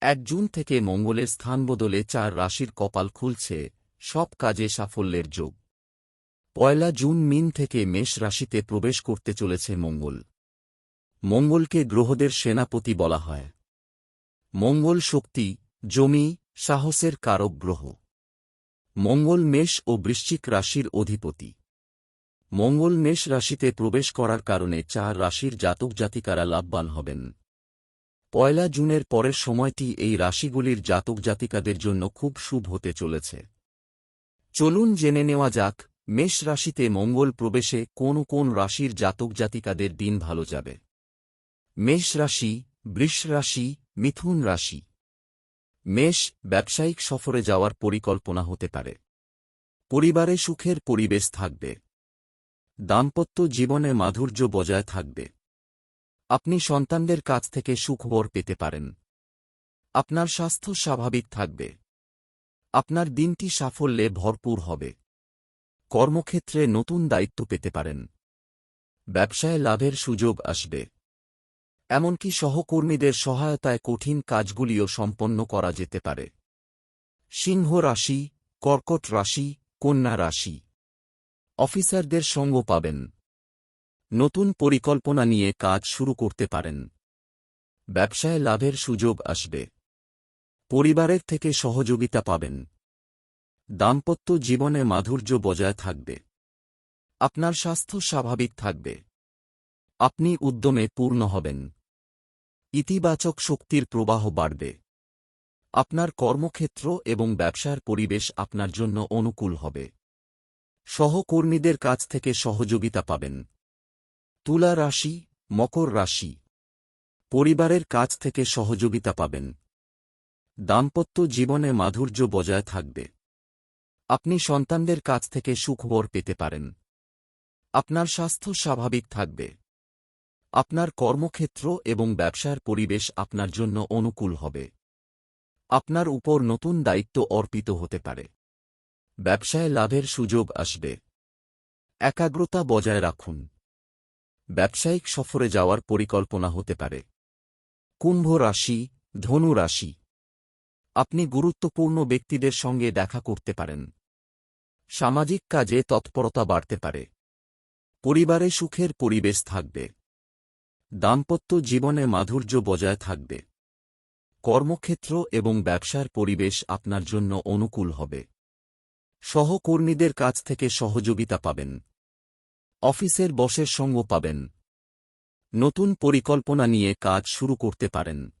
এক জুন থেকে মঙ্গলের স্থান বদলে চার রাশির কপাল খুলছে, সব কাজে সাফল্যের যোগ। পয়লা জুন মিন থেকে মেষ রাশিতে প্রবেশ করতে চলেছে মঙ্গল। মঙ্গলকে গ্রহদের সেনাপতি বলা হয়। মঙ্গল শক্তি, জমি, সাহসের কারক গ্রহ। মঙ্গল মেষ ও বৃশ্চিক রাশির অধিপতি। মঙ্গল মেষ রাশিতে প্রবেশ করার কারণে চার রাশির জাতক জাতিকারা লাভবান হবেন। পয়লা জুনের পরের সময়টি এই রাশিগুলির জাতক জাতিকাদের জন্য খুব শুভ হতে চলেছে। চলুন জেনে নেওয়া যাক, মেষ রাশিতে মঙ্গল প্রবেশে কোন কোন রাশির জাতক জাতিকাদের দিন ভালো যাবে। মেষ রাশি, বৃষ রাশি, মিথুন রাশি। মেষ ব্যবসায়িক সফরে যাওয়ার পরিকল্পনা হতে পারে। পরিবারে সুখের পরিবেশ থাকবে। দাম্পত্য জীবনে মাধুর্য বজায় থাকবে। আপনি সন্তানদের কাছ থেকে সুখবর পেতে পারেন। আপনার স্বাস্থ্য স্বাভাবিক থাকবে। আপনার দিনটি সাফল্যে ভরপুর হবে। কর্মক্ষেত্রে নতুন দায়িত্ব পেতে পারেন। ব্যবসায় লাভের সুযোগ আসবে। এমনকি সহকর্মীদের সহায়তায় কঠিন কাজগুলিও সম্পন্ন করা যেতে পারে। সিংহ রাশি, কর্কট রাশি, কন্যা রাশি। অফিসারদের সঙ্গ পাবেন। নতুন পরিকল্পনা নিয়ে কাজ শুরু করতে পারেন। ব্যবসায় লাভের সুযোগ আসবে। পরিবারের থেকে সহযোগিতা পাবেন। দাম্পত্য জীবনে মাধুর্য বজায় থাকবে। আপনার স্বাস্থ্য স্বাভাবিক থাকবে। আপনি উদ্যমে পূর্ণ হবেন। ইতিবাচক শক্তির প্রবাহ বাড়বে। আপনার কর্মক্ষেত্র এবং ব্যবসার পরিবেশ আপনার জন্য অনুকূল হবে। সহকর্মীদের কাছ থেকে সহযোগিতা পাবেন। তুলা রাশি, মকর রাশি। পরিবারের কাছ থেকে সহযোগিতা পাবেন। দাম্পত্য জীবনে মাধুর্য বজায় থাকবে। আপনি সন্তানদের কাছ থেকে সুখবর পেতে পারেন। আপনার স্বাস্থ্য স্বাভাবিক থাকবে। আপনার কর্মক্ষেত্র এবং ব্যবসার পরিবেশ আপনার জন্য অনুকূল হবে। আপনার উপর নতুন দায়িত্ব অর্পিত হতে পারে। ব্যবসায় লাভের সুযোগ আসবে। একাগ্রতা বজায় রাখুন। ব্যবসায়িক সফরে যাওয়ার পরিকল্পনা হতে পারে। কুম্ভ রাশি, ধনু রাশি। আপনি গুরুত্বপূর্ণ ব্যক্তিদের সঙ্গে দেখা করতে পারেন। সামাজিক কাজে তৎপরতা বাড়তে পারে। পরিবারে সুখের পরিবেশ থাকবে। দাম্পত্য জীবনে মাধুর্য বজায় থাকবে। কর্মক্ষেত্র এবং ব্যবসার পরিবেশ আপনার জন্য অনুকূল হবে। সহকর্মীদের কাছ থেকে সহযোগিতা পাবেন। অফিসের বসের সঙ্গ পাবেন। নতুন পরিকল্পনা নিয়ে কাজ শুরু করতে পারেন।